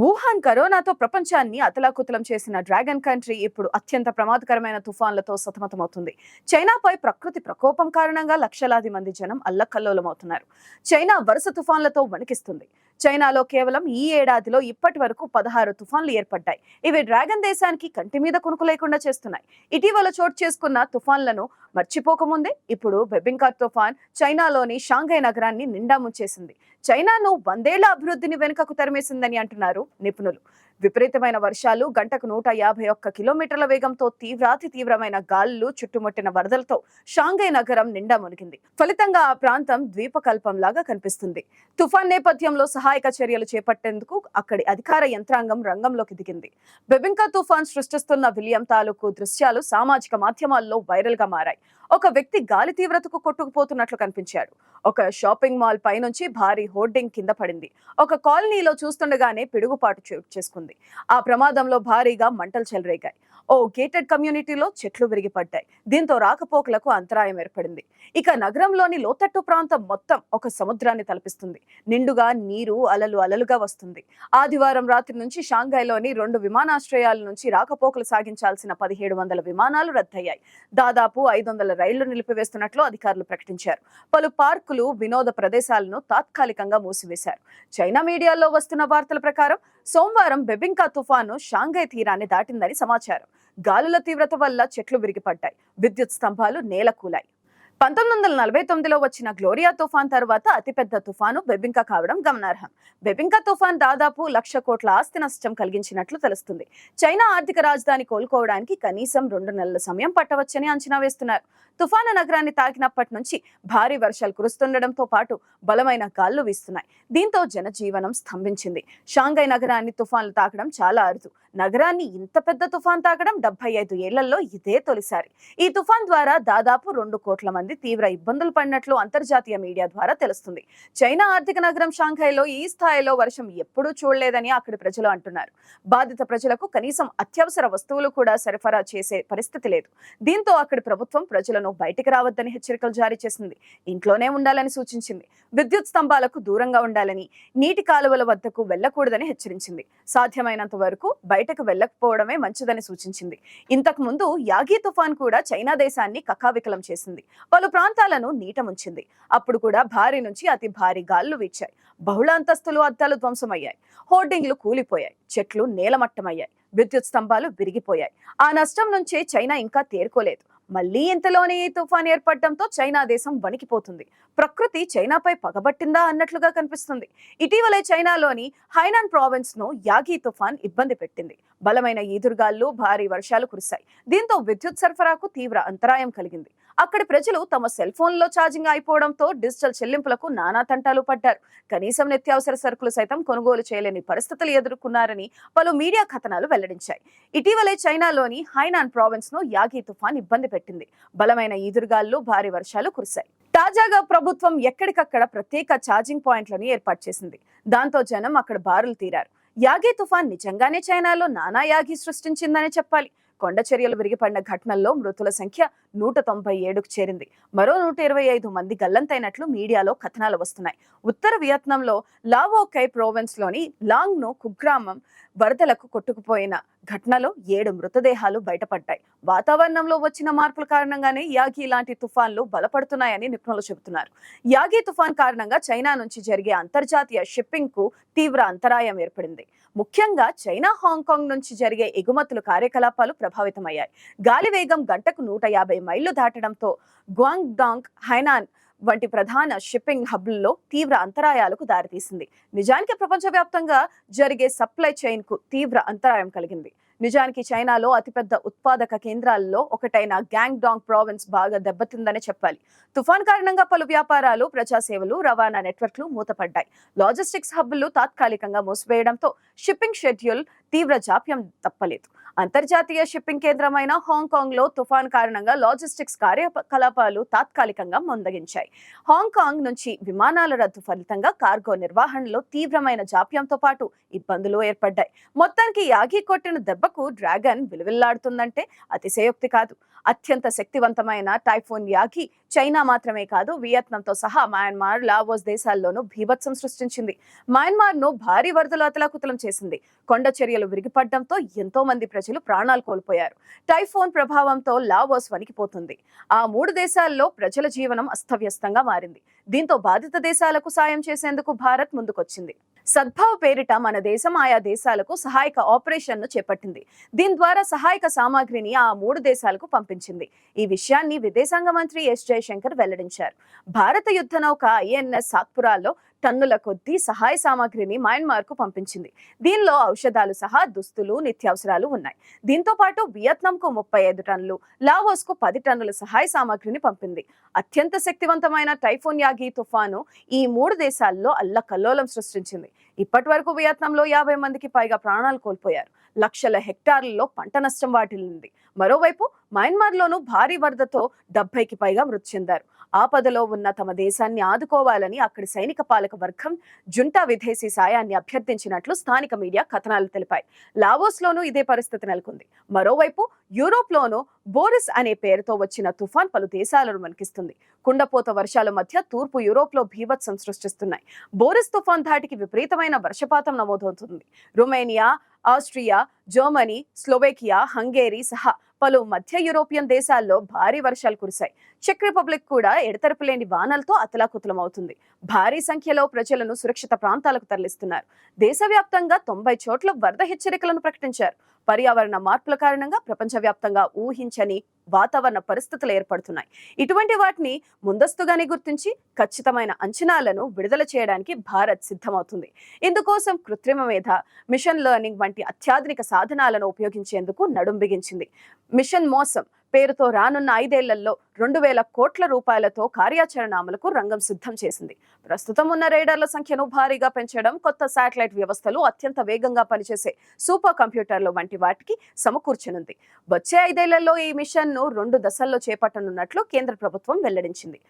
Wuhan కరోనాతో ప్రపంచాన్ని అతలాకుతలం చేసిన డ్రాగన్ కంట్రీ ఇప్పుడు అత్యంత ప్రమాదకరమైన తుఫాన్లతో సతమతమవుతుంది. చైనాపై ప్రకృతి ప్రకోపం కారణంగా లక్షలాది మంది జనం అల్లకల్లోలమవుతున్నారు. చైనా వరుస తుఫాన్లతో వణికిస్తుంది. చైనాలో కేవలం ఈ ఏడాదిలో ఇప్పటి వరకు పదహారు తుఫాన్లు ఏర్పడ్డాయి. ఇవి డ్రాగన్ దేశానికి కంటి మీద కునుకు లేకుండా చేస్తున్నాయి. ఇటీవల చోటు చేసుకున్న తుఫాన్లను మర్చిపోకముందే ఇప్పుడు బెబింకా తుఫాన్ చైనాలోని షాంఘై నగరాన్ని నిండా ముంచేసింది. చైనాను వందేళ్ళ అభివృద్ధిని వెనుకకు తరిమేసిందని అంటున్నారు నిపుణులు. విపరీతమైన వర్షాలు గంటకు నూట యాభై ఒక్క కిలోమీటర్ల వేగంతో తీవ్రాతి తీవ్రమైన గాలులు చుట్టుముట్టిన వరదలతో షాంఘై నగరం నిండా మునిగింది. ఫలితంగా ఆ ప్రాంతం ద్వీపకల్పంలాగా కనిపిస్తుంది. తుఫాన్ నేపథ్యంలో సహాయక చర్యలు చేపట్టేందుకు అక్కడి అధికార యంత్రాంగం రంగంలోకి దిగింది. బెబింకా తుఫాన్ సృష్టిస్తున్న విలియం తాలూకు దృశ్యాలు సామాజిక మాధ్యమాల్లో వైరల్గా మారాయి. ఒక వ్యక్తి గాలి తీవ్రతకు కొట్టుకుపోతున్నట్లు కనిపించాడు. ఒక షాపింగ్ మాల్ పైనుంచి భారీ హోర్డింగ్ కింద పడింది. ఒక కాలనీలో చూస్తుండగానే పిడుగుపాటు చోటు చేసుకుంది. ఆ ప్రమాదంలో భారీగా మంటలు చెలరేగాయి. ఓ గేటెడ్ కమ్యూనిటీలో చెట్లు విరిగిపడ్డాయి. దీంతో రాకపోకలకు అంతరాయం ఏర్పడింది. ఇక నగరంలోని లోతట్టు ప్రాంతం మొత్తం ఒక సముద్రాన్ని తలపిస్తుంది. నిండుగా నీరు అలలు అలలుగా వస్తుంది. ఆదివారం రాత్రి నుంచి షాంఘైలోని రెండు విమానాశ్రయాల నుంచి రాకపోకలు సాగించాల్సిన పదిహేడు వందల విమానాలు రద్దయ్యాయి. దాదాపు ఐదు వందల రైళ్ళు నిలిపివేస్తున్నట్లు అధికారులు ప్రకటించారు. పలు పార్కులు వినోద ప్రదేశాలను తాత్కాలికంగా మూసివేశారు. చైనా మీడియాలో వస్తున్న వార్తల ప్రకారం సోమవారం బెబింకా తుఫాను షాంఘై తీరాన్ని దాటిందని సమాచారం. గాలుల తీవ్రత వల్ల చెట్లు విరిగిపడ్డాయి. విద్యుత్ స్తంభాలు నేలకూలాయి. పంతొమ్మిది వందల నలభై తొమ్మిదిలో వచ్చిన గ్లోరియా తుఫాన్ తర్వాత అతిపెద్ద తుఫాను బెబింకా కావడం గమనార్హం. బెబింకా తుఫాన్ దాదాపు లక్ష కోట్ల ఆస్తి నష్టం కలిగించినట్లు తెలుస్తుంది. చైనా ఆర్థిక రాజధాని కోలుకోవడానికి కనీసం రెండు నెలల సమయం పట్టవచ్చని అంచనా వేస్తున్నారు. తుఫాను నగరాన్ని తాకినప్పటి నుంచి భారీ వర్షాలు కురుస్తుండటంతో పాటు బలమైన గాళ్ళు వీస్తున్నాయి. దీంతో జనజీవనం స్తంభించింది. షాంఘై నగరాన్ని తుఫాన్లు తాకడం చాలా అరుదు. నగరాన్ని ఇంత పెద్ద తుఫాన్ తాకడం డెబ్బై ఐదు ఏళ్ళలో ఇదే తొలిసారి. ఈ తుఫాన్ ద్వారా దాదాపు రెండు కోట్ల మంది తీవ్ర ఇబ్బందులు పడినట్లు అంతర్జాతీయ మీడియా ద్వారా తెలుస్తుంది. చైనా ఆర్థిక నగరం షాంఘైలో ఈ స్థాయిలో వర్షం ఎప్పుడూ చూడలేదని అక్కడి ప్రజలు అంటున్నారు. బాధిత ప్రజలకు కనీసం అత్యవసర వస్తువులు కూడా సరఫరా చేసే పరిస్థితి లేదు. దీంతో అక్కడి ప్రభుత్వం ప్రజలను బయటికి రావద్దని హెచ్చరికలు జారీ చేసింది. ఇంట్లోనే ఉండాలని సూచించింది. విద్యుత్ స్తంభాలకు దూరంగా ఉండాలని నీటి కాలువల వద్దకు వెళ్ళకూడదని హెచ్చరించింది. సాధ్యమైనంత వరకు బయటకు వెళ్ళకపోవడమే మంచిదని సూచించింది. ఇంతకు ముందు యాగి తుఫాన్ కూడా చైనా దేశాన్ని కకావికలం చేసింది. పలు ప్రాంతాలను నీట ముంచింది అప్పుడు కూడా భారీ నుంచి అతి భారీ గాలులు వీచాయి. బహుళ అంతస్తులు అద్దాలు ధ్వంసమయ్యాయి. హోర్డింగ్లు కూలిపోయాయి. చెట్లు నేలమట్టమయ్యాయి. విద్యుత్ స్తంభాలు విరిగిపోయాయి. ఆ నష్టం నుంచే చైనా ఇంకా తేరుకోలేదు. మళ్ళీ ఇంతలోనే ఈ తుఫాన్ ఏర్పడటంతో చైనా దేశం వణికిపోతుంది. ప్రకృతి చైనాపై పగబట్టిందా అన్నట్లుగా కనిపిస్తుంది. ఇటీవలే చైనాలోని హైనాన్ ప్రావిన్స్ను యాగి తుఫాన్ ఇబ్బంది పెట్టింది. బలమైన ఈదురుగాళ్ళు భారీ వర్షాలు కురిశాయి. దీంతో విద్యుత్ సరఫరాకు తీవ్ర అంతరాయం కలిగింది. అక్కడి ప్రజలు తమ సెల్ ఫోన్లో ఛార్జింగ్ అయిపోవడంతో డిజిటల్ చెల్లింపులకు నానా తంటాలు పడ్డారు. కనీసం నిత్యావసర సరుకులు సైతం కొనుగోలు చేయలేని పరిస్థితులు ఎదుర్కొన్నారని పలు మీడియా కథనాలు వెల్లడించాయి. ఇటీవలే చైనాలోని హైనాన్ ప్రావిన్స్ను యాగి తుఫాన్ ఇబ్బంది పెట్టింది. బలమైన ఈదురుగాలు భారీ వర్షాలు కురిశాయి. తాజాగా ప్రభుత్వం ఎక్కడికక్కడ ప్రత్యేక ఛార్జింగ్ పాయింట్లను ఏర్పాటు చేసింది. దాంతో జనం అక్కడ బారులు తీరారు. యాగి తుఫాన్ నిజంగానే చైనాలో నానా యాగి సృష్టించిందనే చెప్పాలి. కొండ చర్యలు విరిగిపడిన ఘటనల్లో మృతుల సంఖ్య నూట తొంభై ఏడుకు చేరింది. మరో నూట ఇరవై ఐదు మంది గల్లంతైనట్లు మీడియాలో కథనాలు వస్తున్నాయి. ఉత్తర వియత్నంలో లావో కై ప్రోవిన్స్లోని లాంగ్ను కుగ్రామం వరదలకు కొట్టుకుపోయిన ఘటనలో ఏడు మృతదేహాలు బయటపడ్డాయి. వాతావరణంలో వచ్చిన మార్పుల కారణంగానే యాగి లాంటి తుఫాన్లు బలపడుతున్నాయని నిపుణులు చెబుతున్నారు. యాగి తుఫాన్ కారణంగా చైనా నుంచి జరిగే అంతర్జాతీయ షిప్పింగ్కు తీవ్ర అంతరాయం ఏర్పడింది. ముఖ్యంగా చైనా హాంకాంగ్ నుంచి జరిగే ఎగుమతులు కార్యకలాపాలు ప్రభావితమయ్యాయి. గాలి వేగం గంటకు నూట యాభై మైళ్ళు దాటడంతో గ్వాంగ్డాంగ్ హైనాన్ వంటి ప్రధాన షిప్పింగ్ హబ్లలో తీవ్ర అంతరాయాలకు దారితీసింది. నిజానికి ప్రపంచవ్యాప్తంగా జరిగే సప్లై చైన్కు తీవ్ర అంతరాయం కలిగింది. నిజానికి చైనాలో అతిపెద్ద ఉత్పాదక కేంద్రాల్లో ఒకటైన గ్యాంగ్డాంగ్ ప్రావిన్స్ బాగా దెబ్బతిందని చెప్పాలి. తుఫాన్ కారణంగా పలు వ్యాపారాలు ప్రజాసేవలు రవాణా నెట్వర్క్లు మూతపడ్డాయి. లాజిస్టిక్స్ హబ్బులు తాత్కాలికంగా మూసివేయడంతో షిప్పింగ్ షెడ్యూల్ తీవ్ర జాప్యం తప్పలేదు. అంతర్జాతీయ షిప్పింగ్ కేంద్రమైన హాంకాంగ్లో తుఫాన్ కారణంగా లాజిస్టిక్స్ కార్యకలాపాలు తాత్కాలికంగా మందగించాయి. హాంకాంగ్ నుంచి విమానాల రద్దు ఫలితంగా కార్గో నిర్వహణలో తీవ్రమైన జాప్యంతో పాటు ఇబ్బందులు ఏర్పడ్డాయి. మొత్తానికి యాగి కొట్టిన దెబ్బకు డ్రాగన్ విలువిల్లాడుతుందంటే అతిశయోక్తి కాదు. అత్యంత శక్తివంతమైన టైఫోన్ యాగి చైనా మాత్రమే కాదు వియత్నాంతో సహా మయన్మార్ లావోస్ దేశాల్లోనూ భీభత్సం సృష్టించింది. మయన్మార్ను భారీ వరదలు అతలాకుతలం చేసింది. కొండ చర్యలు విరిగిపడడంతో ఎంతో మంది ప్రజలు ప్రాణాలు కోల్పోయారు. టైఫోన్ ప్రభావంతో లావోస్ వణికిపోతుంది. ఆ మూడు దేశాల్లో ప్రజల జీవనం అస్తవ్యస్తంగా మారింది. దీంతో బాధిత దేశాలకు సాయం చేసేందుకు భారత్ ముందుకొచ్చింది. సద్భావ్ పేరిట మన దేశం ఆయా దేశాలకు సహాయక ఆపరేషన్ను చేపట్టింది. దీని ద్వారా సహాయక సామాగ్రిని ఆ మూడు దేశాలకు పంపించింది. ఈ విషయాన్ని విదేశాంగ మంత్రి ఎస్ జయశంకర్ వెల్లడించారు. భారత యుద్ధ నౌక ఐఎన్ఎస్ సాత్పురాల్లో టన్నుల కొద్దీ సహాయ సామాగ్రిని మయన్మార్కు పంపించింది. దీనిలో ఔషధాలు సహా దుస్తులు నిత్యావసరాలు ఉన్నాయి. దీంతో పాటు వియత్నాం కు ముప్పై ఐదు టన్నులు లావోస్కు పది టన్నుల సహాయ సామాగ్రిని పంపింది. అత్యంత శక్తివంతమైన టైఫోన్ యాగి తుఫాను ఈ మూడు దేశాల్లో అల్లకల్లోలం సృష్టించింది. ఇప్పటి వరకు వియత్నాంలో యాభై మందికి పైగా ప్రాణాలు కోల్పోయారు. లక్షల హెక్టార్లలో పంట నష్టం వాటిల్లింది. మరోవైపు మయన్మార్లోనూ భారీ వరదతో డెబ్బైకి పైగా మృతి చెందారు. ఆపదలో ఉన్న తమ దేశాన్ని ఆదుకోవాలని అక్కడి సైనిక పాలక వర్గం జుంటా విదేశీ సాయాన్ని అభ్యర్థించినట్లు స్థానిక మీడియా కథనాలు తెలిపాయి. లావోస్లోనూ ఇదే పరిస్థితి నెలకొంది. మరోవైపు యూరోప్లోనూ బోరిస్ అనే పేరుతో వచ్చిన తుఫాన్ పలు దేశాలను వణికిస్తుంది. కుండపోత వర్షాల మధ్య తూర్పు యూరోప్లో భీభత్సం సృష్టిస్తున్నాయి. బోరిస్ తుఫాన్ ధాటికి విపరీతమైన వర్షపాతం నమోదవుతుంది. Romania Austria Germany Slovakia Hungary సహా పలు మధ్య యూరోపియన్ దేశాల్లో భారీ వర్షాలు కురిశాయి. చెక్ రిపబ్లిక్ కూడా ఎడతెరపు లేని వానలతో అతలాకుతలమవుతుంది. భారీ సంఖ్యలో ప్రజలను సురక్షిత ప్రాంతాలకు తరలిస్తున్నారు. దేశవ్యాప్తంగా తొంభై చోట్ల వరద హెచ్చరికలను ప్రకటించారు. పర్యావరణ మార్పుల కారణంగా ప్రపంచవ్యాప్తంగా ఊహించని వాతావరణ పరిస్థితులు ఏర్పడుతున్నాయి. ఇటువంటి వాటిని ముందస్తుగానే గుర్తించి ఖచ్చితమైన అంచనాలను విడుదల చేయడానికి భారత్ సిద్ధమవుతుంది. ఇందుకోసం కృత్రిమ మేధ మిషన్ లెర్నింగ్ వంటి అత్యాధునిక సాధనాలను ఉపయోగించేందుకు నడుం బిగించింది. మిషన్ మోసం పేరుతో రానున్న ఐదేళ్ళలో రెండు వేల కోట్ల రూపాయలతో కార్యాచరణ అమలుకు రంగం సిద్ధం చేసింది. ప్రస్తుతం ఉన్న రేడర్ల సంఖ్యను భారీగా పెంచడం కొత్త శాటిలైట్ వ్యవస్థలు అత్యంత వేగంగా పనిచేసే సూపర్ కంప్యూటర్లు వంటి వాటికి సమకూర్చనుంది. వచ్చే ఐదేళ్ళలో ఈ మిషన్ను రెండు దశల్లో చేపట్టనున్నట్లు కేంద్ర ప్రభుత్వం వెల్లడించింది.